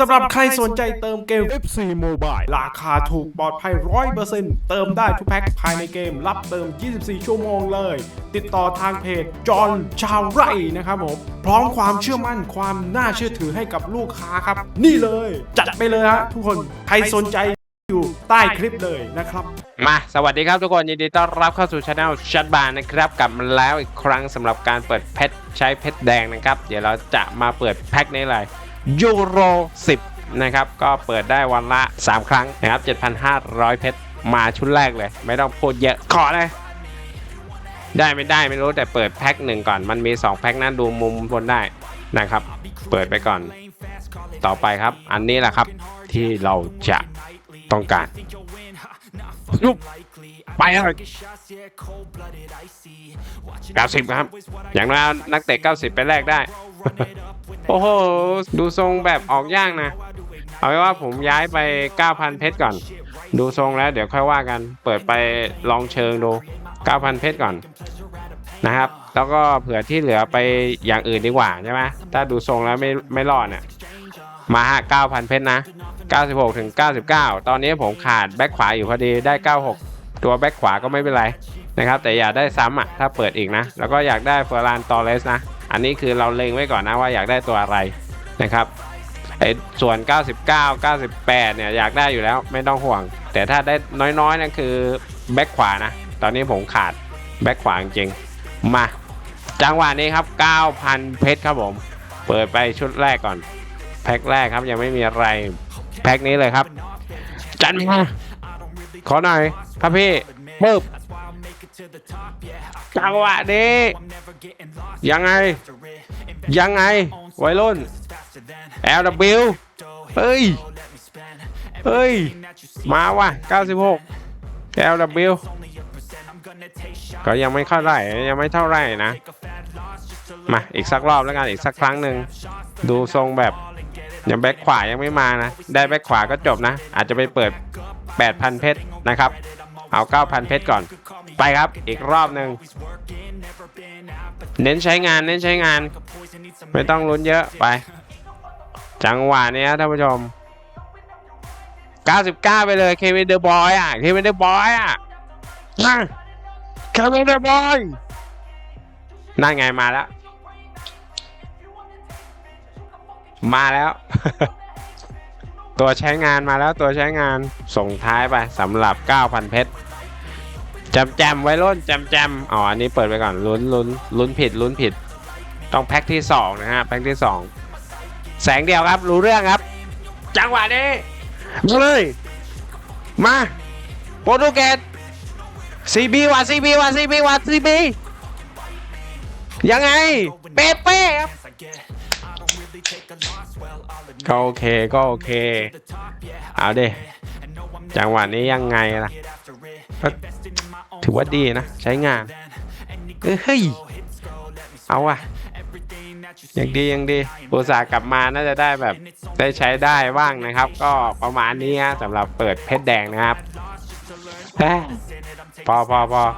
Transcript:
สำหรับใครสนใจเติมเกม FC Mobile ราคาถูกปลอดภัย 100%เติมได้ทุกแพ็คภายในเกม รับเติม 24 ชั่วโมงเลย ติดต่อทางเพจจอห์นชาวไร่นะครับผม พร้อมความเชื่อมั่นความน่าเชื่อถือให้กับลูกค้าครับ นี่เลย จัดไปเลยฮะทุกคนใครสนใจอยู่ใต้คลิปเลยนะครับ มาสวัสดีครับทุกคนยินดีต้อนรับเข้าสู่ช anel ชัดบานนะครับกลับมาแล้วอีกครั้งสำหรับการเปิดเพชรใช้เพชรแดงนะครับ เดี๋ยวเราจะมาเปิดแพ็คนี้เลย ยูโร 10 นะครับ ก็เปิดได้วันละ 3 ครั้งนะครับ 7,500 เพชรมาชุดแรกเลย ไม่ต้องพูดเยอะ ขอเลย ได้ไม่ได้ไม่รู้แต่เปิดแพ็คหนึ่งก่อน มันมี 2 แพ็คนะดูมุมบนได้นะครับ เปิดไปก่อน ต่อไปครับ อันนี้แหละครับที่เราจะต้องการยุบไปเลย90ครับ อย่างน้อยนักเตะ90ไปแลกได้ โอ้โห ดูทรงแบบออกยากนะ เอาไว้ว่าผมย้ายไป 9,000 เพชรก่อน ดูทรงแล้วเดี๋ยวค่อยว่ากัน เปิดไปลองเชิงดู 9,000 เพชรก่อนนะครับ แล้วก็เผื่อที่เหลือไปอย่างอื่นดีกว่าใช่ไหมถ้าดูทรงแล้วไม่ไม่รอดเนี่ย มาฮะ 9,000 เพชรนะ 96 ถึง 99 ตอนนี้ผมขาดแบ็คขวาอยู่พอดีได้ 96 ตัวแบ็คขวาก็ไม่เป็นไรนะครับ แต่อยากได้ซ้ำอะ ถ้าเปิดอีกนะ แล้วก็อยากได้เฟอร์รานตอเรสนะ อันนี้คือเราเล็งไว้ก่อนนะว่าอยากได้ตัวอะไรนะครับไอ้ส่วน 99 98 เนี่ยอยากได้อยู่แล้วไม่ต้องห่วง แต่ถ้าได้น้อยๆนั่นคือแบ็คขวานะ ตอนนี้ผมขาดแบ็คขวาจริงมา จังหวะนี้ครับ 9,000 เพชรครับผม เปิดไปชุดแรกก่อน แพ็คแรกครับยังไม่มีอะไร แพ็คนี้เลยครับ จันมาขอหน่อยครับพี่ปึ๊บ จังหวะนี้ยังไง ยังไงวัยรุ่น LW เฮ้ย เฮ้ย มาว่ะ 96 LW ก็ยังไม่เข้าไหร่ยังไม่เท่าไหร่นะ มาอีกสักรอบแล้วกันอีกสักครั้งหนึ่งดูทรงแบบยังแบ็คขวายังไม่มานะ ได้แบ็คขวาก็จบนะ อาจจะไปเปิด 8,000 เพชรนะครับ เอา 9,000 เพชรก่อน ไปครับ อีกรอบหนึ่ง เน้นใช้งาน เน้นใช้งาน ไม่ต้องลุ้นเยอะ ไป จังหวะนี้ท่านผู้ชม 99 ไปเลยเควินเดอร์บอยอะ เควินเดอร์บอยอะนะเควินเดอร์บอย นั่นไงมาแล้ว มาแล้ว ตัวใช้งานมาแล้วตัวใช้งานส่งท้ายไปสำหรับ 9,000 เพชรจำแจมไว้รุ่นจำแจมอ๋ออันนี้เปิดไปก่อนลุ้นลุ้นลุ้นผิดลุ้นผิด ต้องแพ็คที่ 2 นะฮะ แพ็คที่ 2 แสงเดียวครับ รู้เรื่องครับ จังหวะนี้มาเลย มาโปรตุเกสซีบีว่ะซีบีว่ะซีบีว่ะซีบียังไง เป๊ะๆครับ ก็โอเคก็โอเค เอาเดจังหวะนี้ยังไงล่ะก็ถือว่าดีนะ ใช้งานเฮ้ย เอาว่ะยังดียังดีอุตส่าห์กลับมาน่าจะได้แบบได้ใช้ได้บ้างนะครับ ก็ประมาณนี้ฮะสำหรับเปิดเพชรแดงนะครับพอพอพอ